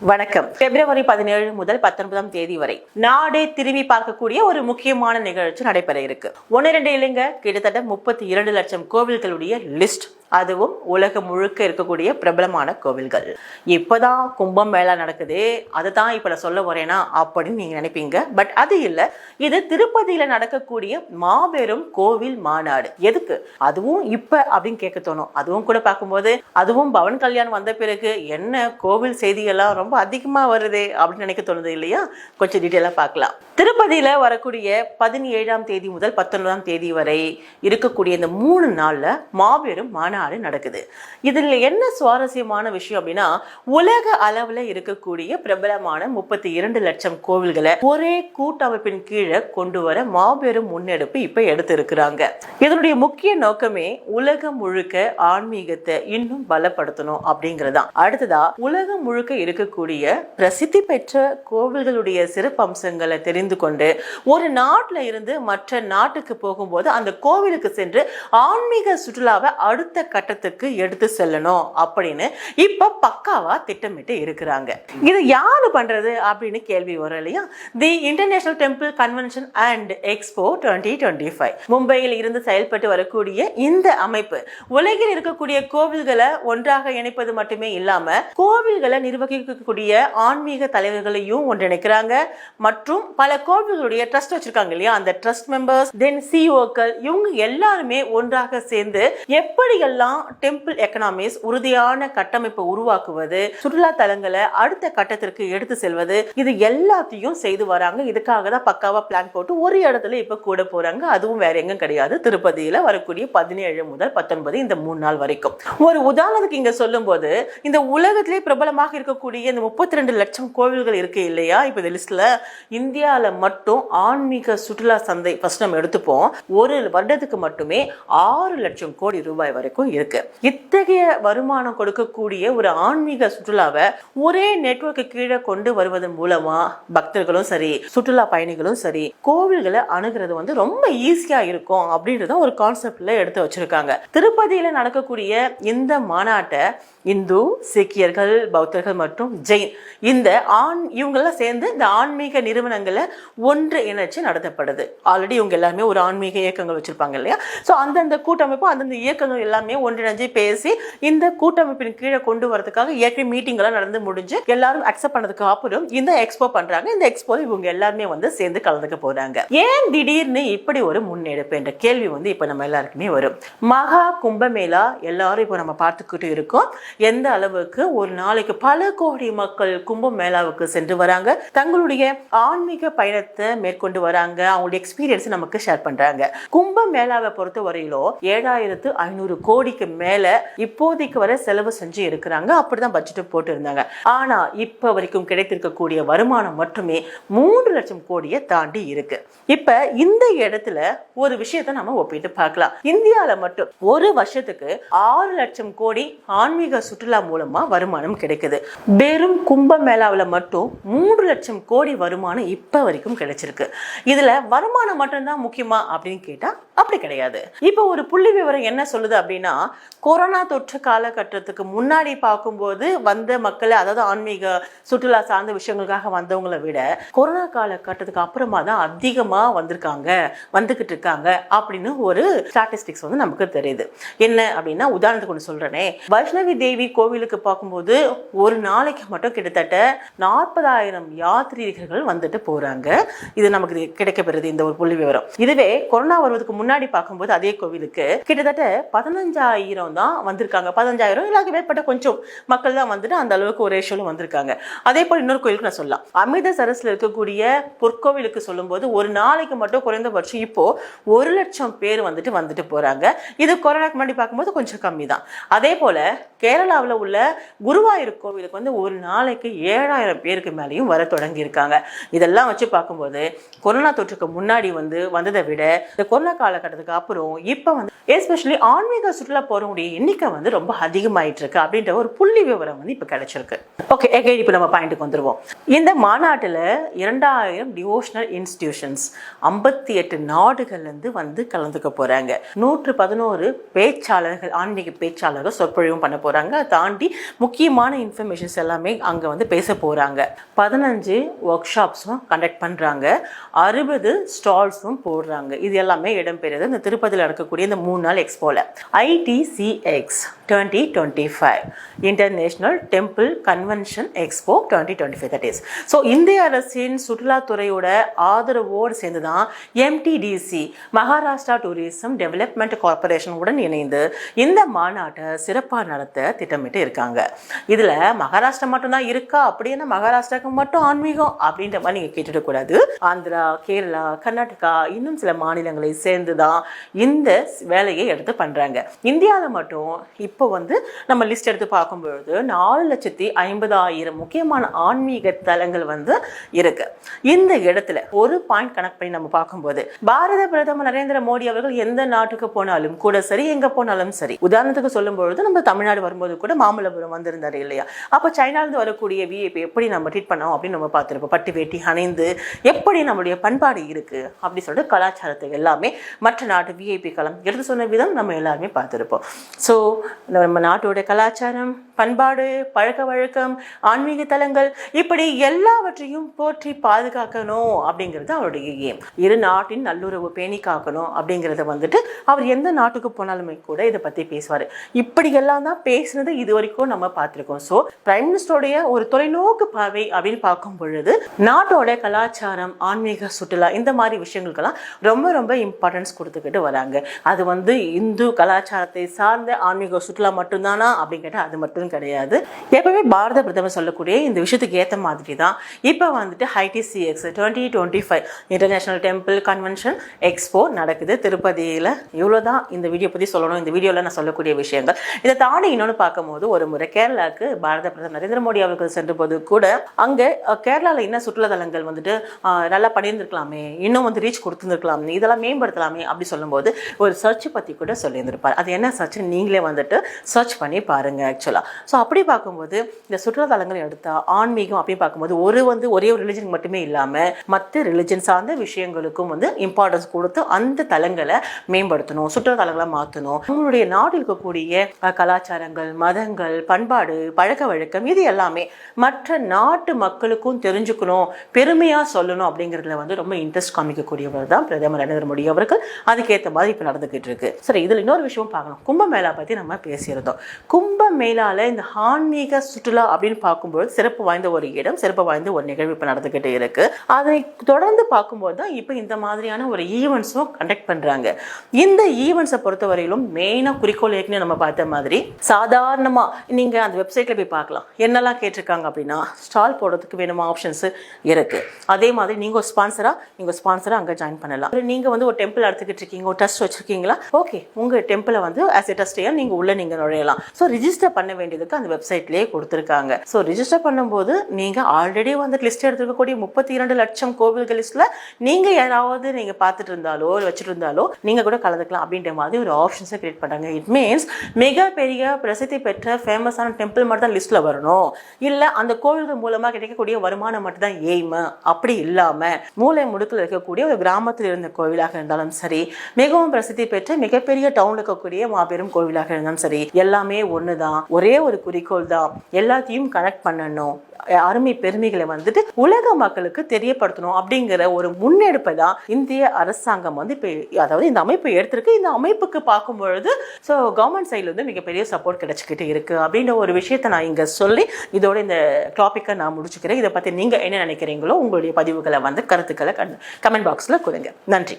வணக்கம். பிப்ரவரி பதினேழு முதல் பத்தொன்பதாம் தேதி வரை நாடே திரும்பி பார்க்கக்கூடிய ஒரு முக்கியமான நிகழ்ச்சி நடைபெற இருக்கு. ஒன்னு ரெண்டு இல்லைங்க. கிட்டத்தட்ட முப்பத்தி இரண்டு லட்சம் கோவில்களுடைய லிஸ்ட் அதுவும் உலகம் முழுக்க இருக்கக்கூடிய பிரபலமான கோவில்கள். இப்பதான் கும்பம் மேளா நடக்குது அதை தான் இப்ப நான் சொல்ல வரேனா அப்படின்னு நீங்க நினைப்பீங்க. பட் அது இல்ல இது திருப்பதியில நடக்கக்கூடிய மாபெரும் கோவில் மாநாடு. எதுக்கு? அதுவும் இப்ப அப்படின்னு கேட்க தோணும். அதுவும் கூட பார்க்கும்போது அதுவும் பவன் கல்யாணம் வந்த பிறகு என்ன கோவில் செய்தியெல்லாம் ரொம்ப அதிகமா வருது அப்படின்னு நினைக்க தோணுது இல்லையா? கொஞ்சம் டீட்டெயிலா பார்க்கலாம். திருப்பதியில வரக்கூடிய பதினேழாம் தேதி முதல் பத்தொன்பதாம் தேதி வரை இருக்கக்கூடிய இந்த மூணு நாள்ல மாபெரும் மாநாடு நடக்குது. இதில் என்ன சுவாரஸ்யமான விஷயம் அப்படின்னா உலக அளவுல இருக்கக்கூடிய பிரபலமான முப்பத்தி இரண்டு லட்சம் கோவில்களை ஒரே கூட்டமைப்பின் கீழே கொண்டு வர மாபெரும் முன்னெடுப்பு இப்ப எடுத்து இருக்கிறாங்க இதனுடைய முக்கிய நோக்கமே உலகம் முழுக்க ஆன்மீகத்தை இன்னும் பலப்படுத்தணும் அப்படிங்கறதுதான் அடுத்ததா உலகம் முழுக்க இருக்கக்கூடிய பிரசித்தி பெற்ற கோவில்களுடைய சிறப்பம்சங்களை தெரிந்து கொண்டு ஒரு நாட்டில் இருந்து மற்ற நாட்டுக்கு போகும்போது அந்த கோவிலுக்கு சென்று ஆன்மீக சுற்றுலாவை அடுத்த கட்டத்துக்கு எடுத்து செல்லணும் அப்படின்னு இப்போ பக்காவாக திட்டமிட்டு இருக்கிறாங்க. இது யார் பண்ணுறது அப்படின்னு கேள்வி வரும் இல்லையா? The international temple convention and expo twenty twenty five மும்பையில் இருந்து செயல்பட்டு வரக்கூடிய இந்த அமைப்பு உலகில் இருக்கக்கூடிய கோவில்களை ஒன்றாக இணைப்பது மட்டுமே இல்லாமல் கோவில்களை நிர்வகிக்கக்கூடிய ஆன்மீக தலைவர்களையும் ஒன்றிணைக்கிறாங்க. மற்றும் பல கோவில்களுடைய ட்ரஸ்ட் வச்சிருக்காங்க இல்லையா? அந்த ட்ரஸ்ட் மெம்பர்ஸ் தென் சிஓக்கள் இவங்க எல்லாருமே ஒன்றாக சேர்ந்து எப்படியெல்லாம் டெம்பிள் எக்கனாமிஸ் உறுதியான கட்டமைப்பை உருவாக்குவது சுற்றுலா தலங்களை அடுத்த கட்டத்திற்கு எடுத்து செல்வது இது எல்லாத்தையும் செய்து வராங்க. இதுக்காக தான் பக்காவா பிளான் போட்டு ஒரு இடத்துல இப்ப கூட போறாங்க. அதுவும் வேற எங்கும் கிடையாது. திருப்பதியில வரக்கூடிய பதினேழு முதல் பத்தொன்பது இந்த மூணு நாள் வரைக்கும். ஒரு உதாரணத்துக்கு இங்க சொல்லும்போது இந்த உலகத்திலே பிரபலமாக இருக்கக்கூடிய இந்த முப்பத்தி ரெண்டு லட்சம் கோவில்கள் இருக்கு இல்லையா? இப்ப இந்த லிஸ்ட்ல இந்தியால மட்டும் ஆன்மீக சுற்றுலா சந்தை ஃபர்ஸ்ட் நம்ம எடுத்துப்போம். ஒரு வருடத்துக்கு மட்டுமே ஆறு லட்சம் கோடி ரூபாய் வரைக்கும் இருக்கு. இத்தகைய வருமானம் கொடுக்கக்கூடிய ஒரு ஆன்மீக சுற்றுலாவை ஒரே நெட்வொர்க்கு கீழே கொண்டு வருவதன் மூலமா பக்தர்களும் சரி சுற்றுலா பயணிகளும் சரி கோவில்களை அணுகிறது வந்து ரொம்ப ஈஸியா இருக்கும் அப்படின்றத ஒரு கான்செப்ட்ல எடுத்து வச்சிருக்காங்க. திருப்பதியில நடக்கக்கூடிய இந்த மாநாட்டை இந்து சீக்கியர்கள் பௌத்தர்கள் மற்றும் ஜெயின் இந்த ஆண் இவங்கெல்லாம் சேர்ந்து இந்த ஆன்மீக நிறுவனங்களை ஒன்று இணைச்சு நடத்தப்படுது. ஆல்ரெடி இவங்க எல்லாருமே ஒரு ஆன்மீக இயக்கங்கள் வச்சிருப்பாங்க இல்லையா? ஸோ அந்தந்த கூட்டமைப்பு அந்தந்த இயக்கங்கள் எல்லாமே ஒன்றிணைஞ்சு பேசி இந்த கூட்டமைப்பின் கீழே கொண்டு வரதுக்காக ஏற்கனவே மீட்டிங் எல்லாம் நடந்து முடிஞ்சு எல்லாரும் அக்செப்ட் பண்ணதுக்கு அப்புறம் இந்த எக்ஸ்போ பண்றாங்க. இந்த எக்ஸ்போ இவங்க எல்லாருமே வந்து சேர்ந்து கலந்துக்க போறாங்க. ஏன் திடீர்னு இப்படி ஒரு முன்னெடுப்பு என்ற கேள்வி வந்து இப்ப நம்ம எல்லாருக்குமே வரும். மகா கும்பமேளா எல்லாரும் இப்போ நம்ம பார்த்துக்கிட்டு இருக்கோம். எந்த அளவுக்கு ஒரு நாளைக்கு பல கோடி மக்கள் கும்பமேளாவுக்கு சென்று வராங்க. தங்களுடைய ஆன்மீக பயணத்தை மேற்கொண்டு வராங்க. அவங்களுடைய எக்ஸ்பீரியன்ஸ் நமக்கு ஷேர் பண்றாங்க. கும்ப மேளாவை பொறுத்த வரையிலும் ஏழாயிரத்து ஐநூறு கோடி கோடிக்கு மேல இப்போதைக்கு வர செலவு செஞ்சு இருக்கிறாங்க. அப்படிதான் பட்ஜெட் போட்டு இருந்தாங்க ஆனா இப்ப வரைக்கும் கிடைத்திருக்கக்கூடிய வருமானம் மட்டுமே மூன்று லட்சம் கோடியை தாண்டி இருக்கு. இப்ப இந்த இடத்துல ஒரு விஷயத்தை நம்ம ஒப்பிட்டு பார்க்கலாம். இந்தியால மட்டும் ஒரு வருஷத்துக்கு ஆறு லட்சம் கோடி ஆன்மீக சுற்றுலா மூலமா வருமானம் கிடைக்குது. வெறும் கும்ப மேளாவில் மட்டும் மூன்று லட்சம் கோடி வருமானம் இப்ப வரைக்கும் கிடைச்சிருக்கு. இதுல வருமானம் மட்டும்தான் முக்கியமா அப்படின்னு கேட்டா அப்படி கிடையாது. இப்போ ஒரு புள்ளி விவரம் என்ன சொல்லுது அப்படின்னா கொரோனா தொற்று காலகட்டத்துக்கு முன்னாடி பார்க்கும்போது வந்த மக்களை அதாவது ஆன்மீக சுற்றுலா சார்ந்த விஷயங்களுக்காக வந்தவங்களை விட கொரோனா காலகட்டத்துக்கு அப்புறமா தான் அதிகமாக வந்திருக்காங்க வந்துக்கிட்டு இருக்காங்க அப்படின்னு ஒரு ஸ்டாட்டிஸ்டிக்ஸ் வந்து நமக்கு தெரியுது. என்ன அப்படின்னா உதாரணத்துக்கு ஒன்று சொல்றேனே. வைஷ்ணவி தேவி கோவிலுக்கு பார்க்கும்போது ஒரு நாளைக்கு மட்டும் கிட்டத்தட்ட நாற்பதாயிரம் யாத்ரீகர்கள் வந்துட்டு போறாங்க. இது நமக்கு கிடைக்கப்பெறுது இந்த ஒரு புள்ளி விவரம். இதுவே கொரோனா வருவதுக்கு முன்னாடி முன்னாடி பார்க்கும்போது அதே கோவிலுக்கு கிட்டத்தட்ட பதினஞ்சாயிரம் தான் வந்திருக்காங்க. பதினஞ்சாயிரம் இல்லாத மேற்பட்ட கொஞ்சம் மக்கள் தான் வந்துட்டு அந்த அளவுக்கு ஒரு ரேஷியோல வந்திருக்காங்க. அதே போல் இன்னொரு கோயிலுக்கு நான் சொல்லலாம். அமிர்தசரஸில் இருக்கக்கூடிய பொற்கோவிலுக்கு சொல்லும்போது ஒரு நாளைக்கு மட்டும் குறைந்தபட்சம் இப்போ ஒரு லட்சம் பேர் வந்துட்டு வந்துட்டு போறாங்க. இது கொரோனாக்கு முன்னாடி பார்க்கும்போது கொஞ்சம் கம்மி தான். அதே போல கேரளாவில் உள்ள குருவாயூர் கோவிலுக்கு வந்து ஒரு நாளைக்கு ஏழாயிரம் பேருக்கு மேலேயும் வர தொடங்கியிருக்காங்க இதெல்லாம் வச்சு பார்க்கும்போது கொரோனா தொற்றுக்கு முன்னாடி வந்து வந்ததை விட இந்த கொரோனா கால காலகட்டத்துக்கு அப்புறம் இப்போ வந்து எஸ்பெஷலி ஆன்மீக சுற்றுலா போகிறவங்களுடைய எண்ணிக்கை வந்து ரொம்ப அதிகமாயிட்டு இருக்கு அப்படின்ற ஒரு புள்ளி விவரம் வந்து இப்போ கிடைச்சிருக்கு. ஓகே எகைன் இப்போ நம்ம பாயிண்ட்டுக்கு வந்துருவோம். இந்த மாநாட்டில் இரண்டாயிரம் டிவோஷனல் இன்ஸ்டிடியூஷன்ஸ் ஐம்பத்தி எட்டு நாடுகள்லேருந்து வந்து கலந்துக்க போகிறாங்க நூற்று பதினோரு பேச்சாளர்கள் ஆன்மீக பேச்சாளர்கள் சொற்பொழிவும் பண்ண போகிறாங்க அதை தாண்டி முக்கியமான இன்ஃபர்மேஷன்ஸ் எல்லாமே அங்கே வந்து பேச போகிறாங்க பதினஞ்சு ஒர்க் ஷாப்ஸும் கண்டக்ட் பண்ணுறாங்க அறுபது ஸ்டால்ஸும் போடுறாங்க. இது எல்லாமே நடைபெறுது இந்த திருப்பதியில் நடக்கக்கூடிய இந்த மூணு நாள் எக்ஸ்போவில் ITCX twenty twenty five international temple convention expo twenty twenty five that is so இந்திய அரசின் சுற்றுலாத்துறையோட ஆதரவோடு சேர்ந்து தான் MTDC Maharashtra tourism development corporation உடன் இணைந்து இந்த மாநாட்டை சிறப்பாக நடத்த திட்டமிட்டு இருக்காங்க. இதில் மகாராஷ்டிரா மட்டும்தான் இருக்கா? அப்படின்னா மகாராஷ்டிராவுக்கு மட்டும் ஆன்மீகம்? அப்படின்ற மாதிரி நீங்கள் கேட்டுடக்கூடாது. ஆந்திரா கேரளா கர்நாடகா இன்னும் சில மாநிலங்களை சேர்ந்து தான் இந்த வேலையை எடுத்து பண்ணுறாங்க இந்தியாவில் மட்டும் இப்போ வந்து நம்ம லிஸ்ட் எடுத்து பார்க்கும்பொழுது நாலு லட்சத்தி ஐம்பதாயிரம் முக்கியமான ஆன்மீக தலங்கள் வந்து இருக்கு. இந்த இடத்துல ஒரு பாயிண்ட் கனெக்ட் பண்ணி நம்ம பார்க்கும்போது பாரத பிரதமர் நரேந்திர மோடி அவர்கள் எந்த நாட்டுக்கு போனாலும் கூட சரி எங்க போனாலும் சரி உதாரணத்துக்கு சொல்லும் பொழுது நம்ம தமிழ்நாடு வரும்போது கூட மாமல்லபுரம் வந்திருந்தாரு இல்லையா? அப்போ சைனாலேருந்து வரக்கூடிய விஐபி எப்படி நம்ம ட்ரீட் பண்ணோம் அப்படின்னு நம்ம பார்த்துருப்போம். பட்டு வேட்டி அணைந்து எப்படி நம்மளுடைய பண்பாடு இருக்கு அப்படி சொல்லிட்டு கலாச்சாரத்தை எல்லாமே மற்ற நாட்டு விஐபி களம் எடுத்து சொன்ன விதம் நம்ம எல்லாருமே பார்த்துருப்போம். ஸோ நம்ம நாட்டோட கலாச்சாரம் பண்பாடு பழக்க வழக்கம் ஆன்மீக தலங்கள் இப்படி எல்லாவற்றையும் போற்றி பாதுகாக்கணும் அப்படிங்கிறது அவருடைய ஏம் இரு நாட்டின் நல்லுறவு பேணி காக்கணும் அப்படிங்கிறத வந்துட்டு அவர் எந்த நாட்டுக்கு போனாலுமே கூட இதை பற்றி பேசுவார். இப்படியெல்லாம் தான் பேசுனது இது வரைக்கும் நம்ம பார்த்துருக்கோம். ஸோ பிரைம் மினிஸ்டருடைய ஒரு தொலைநோக்கு பார்வை அப்படின்னு பார்க்கும் பொழுது நாட்டோட கலாச்சாரம் ஆன்மீக சுற்றுலா இந்த மாதிரி விஷயங்களுக்கெல்லாம் ரொம்ப ரொம்ப இம்பார்ட்டன்ஸ் கொடுத்துக்கிட்டு வராங்க. அது வந்து இந்து கலாச்சாரத்தை சார்ந்த ஆன்மீக சுற்றுலா மட்டும்தானா அப்படின்னு கேட்டால் அது மட்டும் கிடையாது. எப்பவுமே பாரத பிரதமர் சொல்லக்கூடிய இந்த விஷயத்துக்கு ஏற்ற மாதிரி தான் இப்போ வந்துட்டு ITCX twenty twenty five international temple convention expo நடக்குது. திருப்பதியில் இவ்வளோ தான் இந்த வீடியோ பற்றி சொல்லணும். இந்த வீடியோவில் நான் சொல்லக்கூடிய விஷயங்கள். இதை தாண்டி இன்னொன்று பார்க்கும்போது ஒரு முறை கேரளாவுக்கு பாரத பிரதமர் நரேந்திர மோடி அவர்கள் சென்ற போது கூட அங்கே கேரளாவில் என்ன சுற்றுலாத்தலங்கள் வந்துட்டு நல்லா பண்ணியிருந்திருக்கலாமே இன்னும் வந்து ரீச் கொடுத்துருந்துருக்கலாமே இதெல்லாம் மேம்படுத்தலாமே அப்படி சொல்லும்போது ஒரு சர்ச் பற்றி கூட சொல்லியிருந்திருப்பார். அது என்ன சர்ச் நீங்களே வந்துட்டு சர்ச் பண்ணி பாருங்கள் ஆக்சுவலாக ஸோ அப்படி பார்க்கும்போது இந்த சுற்றுலாத்தலங்கள் எடுத்தால் ஆன்மீகம் அப்படின்னு பார்க்கும்போது ஒரு வந்து ஒரே ஒரு ரிலிஜன் மட்டுமே இல்லாமல் மற்ற ரிலிஜன் சார்ந்த விஷயங்களுக்கும் வந்து இம்பார்ட்டன்ஸ் கொடுத்து அந்த தலங்களை மேம்படுத்தணும் சுற்றுலாத்தலங்களை மாற்றணும் நம்மளுடைய நாட்டில் இருக்கக்கூடிய கலாச்சாரங்கள் மதங்கள் பண்பாடு பழக்க வழக்கம் இது எல்லாமே மற்ற நாட்டு மக்களுக்கும் தெரிஞ்சுக்கணும் பெருமையாக சொல்லணும் அப்படிங்கிறதுல வந்து ரொம்ப இன்ட்ரெஸ்ட் காமிக்கக்கூடியவர் தான் பிரதமர் நரேந்திர மோடி அவர்கள். அதுக்கேற்ற மாதிரி இப்போ நடந்துக்கிட்டு இருக்கு சரி இதில் இன்னொரு விஷயம் பார்க்கணும் கும்பமேளா பற்றி நம்ம பேசியிருந்தோம். கும்பமேளால இந்த ஆன்மீக சுற்றுலா அப்படின்னு பார்க்கும்போது சிறப்பு வாய்ந்த ஒரு இடம் சிறப்பு வாய்ந்த ஒரு நிகழ்வு இப்போ நடந்துக்கிட்டு இருக்கு. அதை தொடர்ந்து பார்க்கும்போது தான் இப்போ இந்த மாதிரியான ஒரு ஈவெண்ட்ஸும் கண்டக்ட் பண்ணுறாங்க இந்த ஈவெண்ட்ஸை பொறுத்தவரையிலும் மெயினாக குறிக்கோள் ஏற்கனவே நம்ம பார்த்த மாதிரி சாதாரணமாக நீங்கள் அந்த வெப்சைட்டில் போய் பார்க்கலாம். என்னெல்லாம் கேட்டிருக்காங்க அப்படின்னா ஸ்டால் போடுறதுக்கு வேணுமா ஆப்ஷன்ஸ் இருக்கு. அதே மாதிரி நீங்கள் ஒரு ஸ்பான்சராக நீங்கள் ஸ்பான்சராக அங்கே ஜாயின் பண்ணலாம். நீங்கள் வந்து ஒரு டெம்பிள் எடுத்துக்கிட்டு இருக்கீங்க ஒரு டெஸ்ட் வச்சிருக்கீங்களா? ஓகே உங்கள் டெம்பிளை வந்து ஆஸ் எ டெஸ்டையாக நீங்கள் உள்ளே நீங்கள் நுழையலாம். ஸோ ரிஜிஸ்டர் பண்ண வேண்டியதுக்கு அந்த வெப்சைட்லேயே கொடுத்துருக்காங்க. ஸோ ரிஜிஸ்டர் பண்ணும்போது நீங்கள் ஆல்ரெடி வந்து லிஸ்ட் எடுத்துருக்கக்கூடிய முப்பத்தி இரண்டு லட்சம் கோவில்கள் லிஸ்ட்டில் நீங்கள் யாராவது நீங்கள் பார்த்துட்டு இருந்தாலோ வச்சுட்டு இருந்தாலோ நீங்கள் கூட கலந்துக்கலாம் அப்படின்ற மாதிரி ஒரு ஆப்ஷன்ஸை கிரியேட் பண்ணுறாங்க இட் மீன்ஸ் மிகப்பெரிய பிரசித்தி பெற்ற ஃபேமஸான டெம்பிள் மட்டும் தான் லிஸ்ட்டில் வரணும். இல்லை அந்த கோவில்கள் மூலமாக கிடைக்கக்கூடிய வருமானம் மட்டும் தான் எய்மு அப்படி இல்லாமல் மூளை முடுக்கில் இருக்கக்கூடிய ஒரு கிராமத்தில் இருந்த கோவிலாக இருந்தாலும் சரி சரி மிகவும் பிரசித்தி பெற்ற மிகப்பெரிய டவுனில் இருக்கக்கூடிய மாபெரும் கோவிலாக இருந்தாலும் சரி எல்லாமே ஒன்று தான் ஒரே ஒரு குறிக்கோள் தான் எல்லாத்தையும் கனெக்ட் பண்ணணும். அருமை பெருமைகளை வந்துட்டு உலக மக்களுக்கு தெரியப்படுத்தணும் அப்படிங்கிற ஒரு முன்னெடுப்பை தான் இந்திய அரசாங்கம் வந்து இப்போ அதாவது இந்த அமைப்பு எடுத்திருக்கு. இந்த அமைப்புக்கு பார்க்கும் பொழுது ஸோ கவர்மெண்ட் சைடில் வந்து மிகப்பெரிய சப்போர்ட் கிடைச்சிக்கிட்டு இருக்கு அப்படின்ற ஒரு விஷயத்தை நான் இங்கே சொல்லி இதோட இந்த டாப்பிக்கை நான் முடிச்சுக்கிறேன். இதை பற்றி நீங்கள் என்ன நினைக்கிறீங்களோ உங்களுடைய பதிவுகளை வந்து கருத்துக்களை கமெண்ட் பாக்ஸில் கொடுங்க. நன்றி.